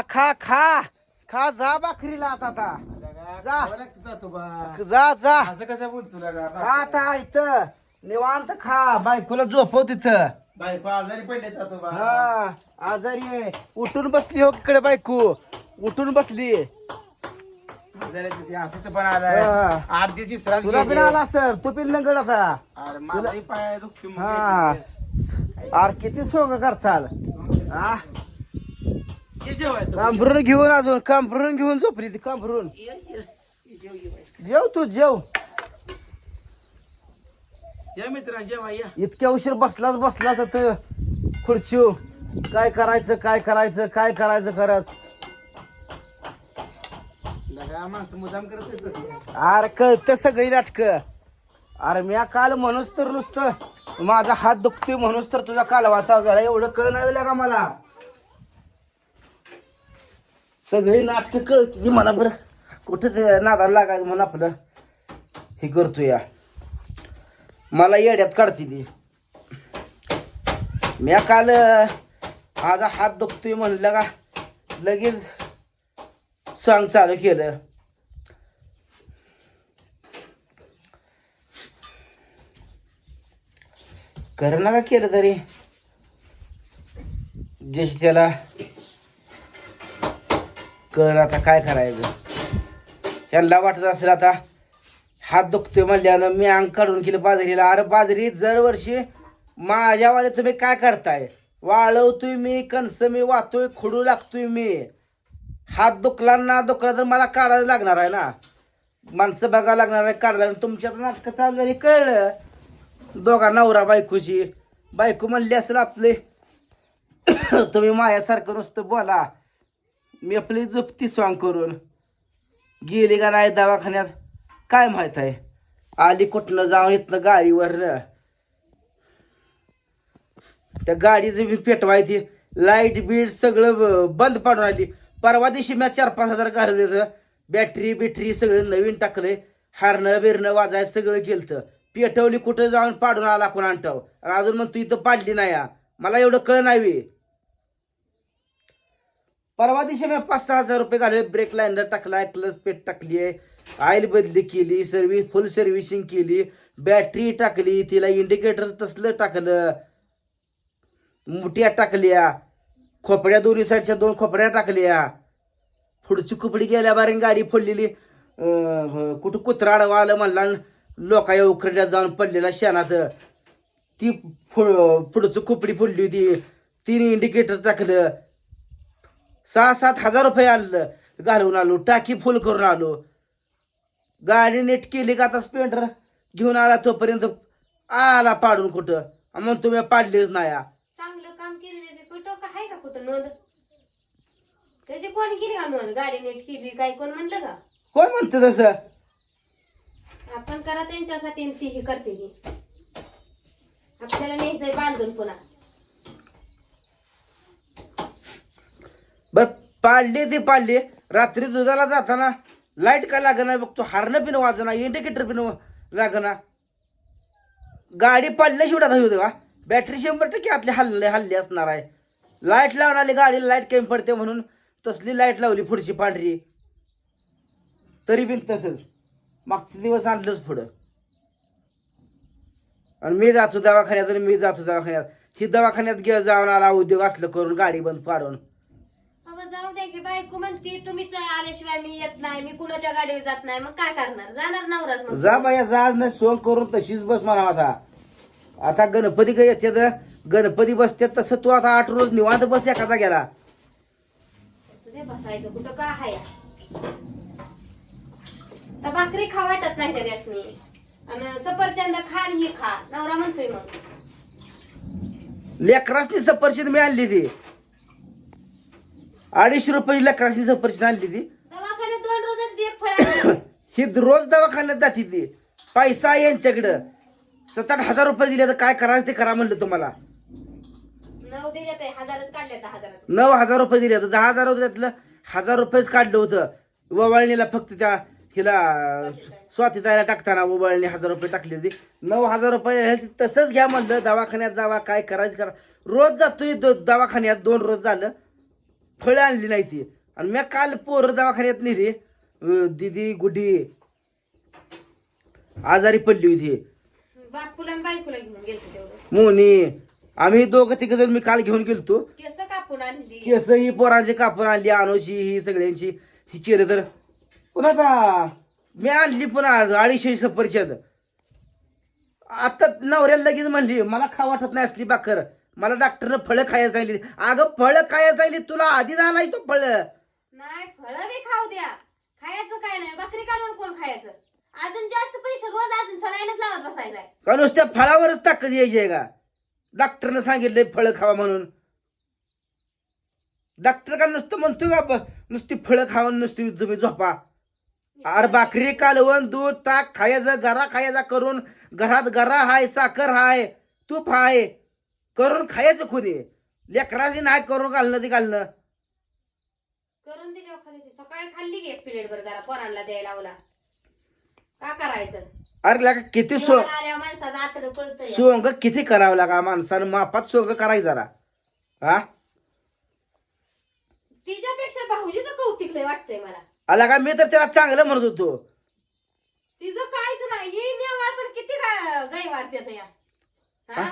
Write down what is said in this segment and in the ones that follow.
खा खा खा. जा भाकरीला आता आता. जा. जा जा. असं कसं खा आता इथं. निवांत खा. बायकोला झोपव तिथं. बायको आजारी पडले जातो हा आजारी आहे. उठून बसली हो इकडे बायको. उठून बसली. आजारी आहे तिथे. असं तर पण आलाय हा. आठ दिवस विश्रांती तुला घेतली. पण आला सर तू पिन लंगड आता. अरे माझाही पाय दुखतो मग. हा. अरे किती सोंग करचाल हा. कांबरून घेऊन अजून कांबरून घेऊन झोपली ती कांबरून. जेव तू जेव. या मित्रा जेवा या. इतक्या उशीर बसलाच बसलाच तर खुर्ची काय करायचं काय करायचं काय करायचं करत? लगा माणसं मुदाम करत येतात. अरे कळतं सगळी नाटक. अरे मी काल म्हणूच तर नुसतं माझा हात दुखतोय म्हणूच तर तुझा कालवा चालू झाला. एवढं कळ नाही का मला? सगळी नाटक कळती मला बरं. कुठं ते नादाला लागायचं म्हणून आपलं हे करतो या. मला येड्यात काढते ती मी काल माझा हात दुखतोय म्हणलं का लगेच सॉंग चालू केलं. कर ना का केलं तरी? जशी त्याला कळ आता काय करायचं? यांना वाटत असेल आता हात दुखतोय म्हणल्यानं मी अंग काढून केलं बाजरीला. अरे बाजरी दरवर्षी माझ्यावाले तुम्ही काय करताय? वाळवतोय मी कणस मी वाहतोय खुडू लागतोय मी. हात दुखला ना दुखला तर मला काढायला लागणार आहे ना? माणसं बघायला लागणार आहे काढायला. तुमच्यात नाटकं चाललं हे कळलं? दोघा नवरा बायकोची बायको म्हणली असेल आपले तुम्ही माझ्यासारखं नुसतं बोला. मी आपली झोपती स्वांग करून गेली का नाही दवाखान्यात? काय माहीत आहे? आली कुठनं जाऊन इथनं गाडीवरनं? त्या गाडीचं बी पेटवायची लाइट बीट सगळं ब- बंद पाडून आली परवा दिवशी मी चार पाच हजार घालवले तर बॅटरी बिटरी सगळं नवीन टाकले. हारणं बिरणं वाजायचं सगळं केलं पेटवली कुठं जाऊन पाडून आला कोण आणटाव अजून मग तू इथं पाडली नाही मला एवढं कळ नाही परवा दिवशी मी पाच सहा हजार रुपये घालले ब्रेक लाईनर टाकलाय क्लच पेट टाकली आहे. ऑइल बदली केली सर्व्हिस फुल सर्व्हिसिंग केली. बॅटरी टाकली तिला इंडिकेटर तसलं टाकलं. मुठ्या टाकल्या. खोपड्या दोन्ही साईडच्या दोन खोपड्या टाकल्या. पुढची कुपडी गेल्या बारीन गाडी फोडलेली. कुठं कुत्रा आडवा आलं म्हणला लोका उखरड्यात जाऊन पडलेला शेणात. ती फु- पुढचं खोपडी फोडली होती. तीन इंडिकेटर टाकलं. सहा सात हजार रुपये आणलं. घालून आलो टाकी फुल करून आलो. गाडी नीट केली का आता स्पेंडर घेऊन आला तोपर्यंत आला पाडून कुठं? मग तुम्ही पाडलेच नाही. चांगलं काम केलेलं कुठं का आहे का कुठं नोंद? त्याची कोण केली का नोंद? गाडी नीट केली काय कोण म्हणलं का? कोण म्हणतं तसं? आपण करा त्यांच्यासाठी आणि ती ही करते ही. आपल्याला न्यायचंय बांधून पुन्हा. बर पाडले ते पाडले. रात्री दुधाला जाताना लाइट का लागणार बघतो हारणं पिणं वाजना इंडिकेटर पिणं लागणार गाडी पडल्या शिवडा धावी होते का बॅटरी शंभर टक्के आतले हल्ले हल्ले असणार आहे. लाइट लावून आली गाडीला लाइट कमी पडते म्हणून तसली लाइट लावली पुढची पांढरी. तरी बिन तसंच. मागचे दिवस आणलंच पुढं. आणि मी जातो दवाखान्यात आणि मी जातो दवाखान्यात. ही दवाखान्यात गे जाऊन आला उद्योग असलं करून गाडी बंद पाडून. दे की बायको म्हणते तुम्हीच आल्याशिवाय मी येत नाही मी कुणाच्या गाडीवर जात नाही. मग काय करणार? जाणार नवराच मग. जा बाया जा. आज नाही सोंग करून तशीच बस म्हणा आता. आता गणपती काय येते तर गणपती बसते तसं तू आता आठ रोज निवांत बस एखादा गेला. असू दे बसायचं कुठं का आहे तर भाकरी खा वाटत नाही असणी आणि सफरचंद खा आणि ही खा. नवरा म्हणतोय मग. लेकरासनी सफरचंद मी आणली ती. अडीचशे रुपये लेकरासनी सफरचंद आणली ती. दवाखान्यात दोन रोजच दे फळ ही रोज दवाखान्यात जाते ती. पैसा आहे यांच्याकडं. सात आठ हजार रुपये दिले तर काय करायचं ते करा म्हणलं तुम्हाला. नऊ दिले ते हजारच काढले दहा हजारात नऊ हजार रुपये दिले तर दहा हजार होते त्यातलं. हजार रुपयेच काढलं होतं. ववाळणीला फक्त त्या हिला स्वाती ताईला टाकताना ववाळणी हजार रुपये टाकली होती. नऊ हजार रुपये राहिले ते तसंच घ्या म्हणलं दवाखान्यात जावा काय करायचं करा. रोज जातोय द- दवाखान्यात दोन रोज झालं. फळं आणली नाही ती. आणि मी काल पोरं दवाखान्यात नेली. दिदी गुड्डी आजारी पडली होती. बापूला आणि बायकोला घेऊन गेलतो तेवढं. मोनी आम्ही दोघं तिघ जण मी काल घेऊन गेलतो. केस कापून आणली. केस ही पोरांची कापून आणली अनुची ही सगळ्यांची. ही केलं तर. पुन्हा मी आणली पुन्हा अडीचशे सफरचंद. आता नवऱ्याला लगेच म्हणली मला खा वाटत नाही असली बाकर मला डॉक्टरनं फळं खायला सांगितली. अगं फळं खायला सांगितली. तुला आधी नाही तो फळं. नाही फळं बी खाऊ द्या. खायचं काय नाही. बकरी काढून कोण खायचं? अजून जास्त पैसे रोज अजून सलाईनच लावत बसायचंय. का नुसत्या फळावरच ताकद यायची आहे का? डॉक्टरनं सांगितलंय फळं खावा म्हणून. डॉक्टर का नुसतं म्हणतोय का ब- नुसती फळं खाऊन नुसती तुम्ही झोपा. अरे भाकरी कालवण दूध ताक खायचं गरा खायचा करून. घरात गरा हाय साखर हाय तूप हाय. करून खायचं कोणी लेकराची नाही करून घालणं ते घालणं. करून दिली हो खाली ती. सकाळी खाल्ली की एक प्लेट बर जरा पोरांना द्यायला लावला. का करायचं? अरे लागा किती सो माणसाचं आतडं सोंग किती करावं लागा माणसानं? मापात सोंग करायचं जरा. हा? तिच्यापेक्षा भाऊजीचं कौतिक लय वाटतंय मला. आला का मी तर त्याला चांगलं म्हणत होतो. तिचं काहीच नाही. ही नेवाळ पण किती गा- वाढत्यात या. हा?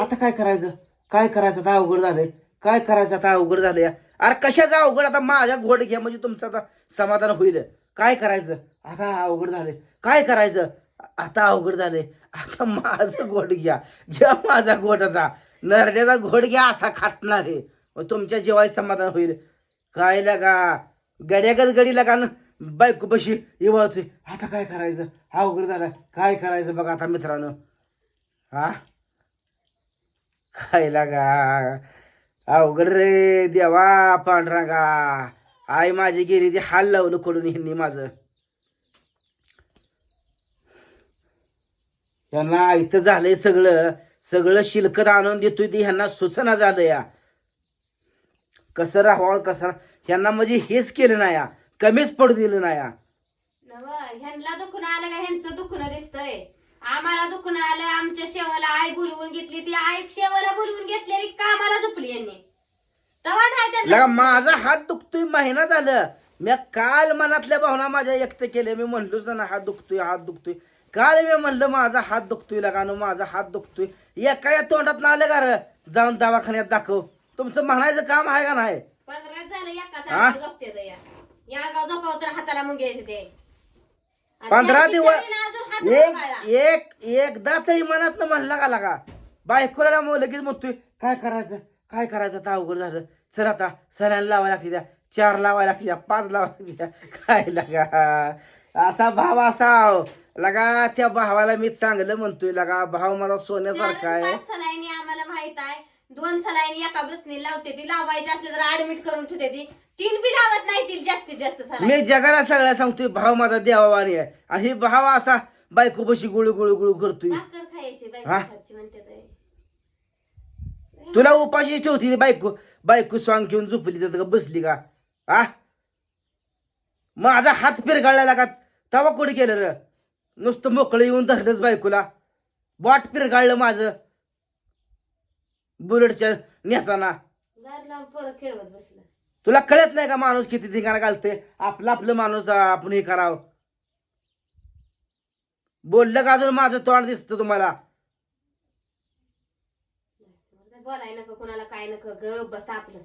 आता काय करायचं? काय करायचं? आता अवघड झालंय. काय करायचं? आता अवघड झालंय. अरे कशाचं अवघड? आता माझ्या घोड घ्या म्हणजे तुमचं आता समाधान होईल. काय करायचं? आता अवघड झालंय. काय करायचं? आता अवघड झालंय. आता माझं घोड घ्या. घ्या माझा घोट आता. नरड्याचा घोड घ्या असा खाटणार आहे. मग तुमच्या जेव्हा समाधान होईल. काय लागा? गड्यागत गडी लागा न. बायको बशी इवळतोय. आता काय करायचं? अवघड झालं. काय करायचं बघा आता मित्रांनो. हा? खायला गा अवघड रे देवा पांढरागा. आई माझी गेली ती हाल लावलं कडून ह्यांनी माझं. यांना इथं झालंय सगळं. सगळं शिलकत आणून देतोय ते ह्यांना सुचना झालं या. कसं राहावं कसं ह्यांना म्हणजे हेच केलं नाही या. कमीच पडू दिलं नाही या. ह्यांना दुखणं आलं का? ह्यांचं दुखणं दिसतंय. आम्हाला दुखणं आलं आमच्या शेवाला आई बोलवून घेतली ती. आई शेवाला बोलवून घेतलेली कामाला झोपली यांनी? तवा नाही लगा त्यांना माझा हात दुखतोय महिना झालं. मी काल मनातल्या भावना माझ्या व्यक्त केल्या. मी म्हणलोच ना हात दुखतोय हात दुखतोय. काल मी म्हणलं माझा हात दुखतोय लगानो माझा हात दुखतोय. एका या तोंडात ना आलं का रे? जाऊन दवाखान्यात दाखव. तुमचं म्हणायचं काम आहे का नाही? पंधरा झालं एकाच हा? अंगावर झोपते या गाव झोपाव तर हाताला मुंग ते. पंधरा दिवस. एक एक एकदा तरी मनात म्हणला का लागा? बायकोला मग लगेच म्हणतोय काय करायचं? काय करायचं? आता अवघड झालं. चल आता सरांना लावायला लागते त्या. चार लावायला लागते त्या. पाच लावायला लागते त्या. काय लागा? असा भाव असाव. लगा त्या भावाला मी चांगलं म्हणतोय. लगा भाव मला सोन्यासारखा आहे. सलाईनी आम्हाला माहीत आहे. दोन सलाईनी एका बसनी लावते ती. लावायची असले तर ऍडमिट करून ठेवते ती. तीन बी लावत नाही ती जास्तीत जास्त मी जगाला सगळ्या सांगतोय भाव माझा देवावानी आहे. आणि हे भाव असा बायको बशी गुळू गुळू गुळू करतोय. भाकर खायची हा? तुला उपाशी ठेवती ती बायको. बायको स्वांग घेऊन झोपली तर का बसली का? आ माझा हात पिरगाळला का? तवा कुठे केलं र? नुसतं मोकळं येऊन धरलंच बायकोला. बॉट पिरगाळलं माझं. बुलेटच्या नेताना. दार लावून पोरं खेळवत बसलं. तुला कळत नाही का माणूस किती ठिकाणा घालते आपलं आपलं माणूस आपण हे करावं. बोललं का अजून माझं तोंड दिसतं तुम्हाला? बोलाय नको कोणाला काय नको ग बस आपलं.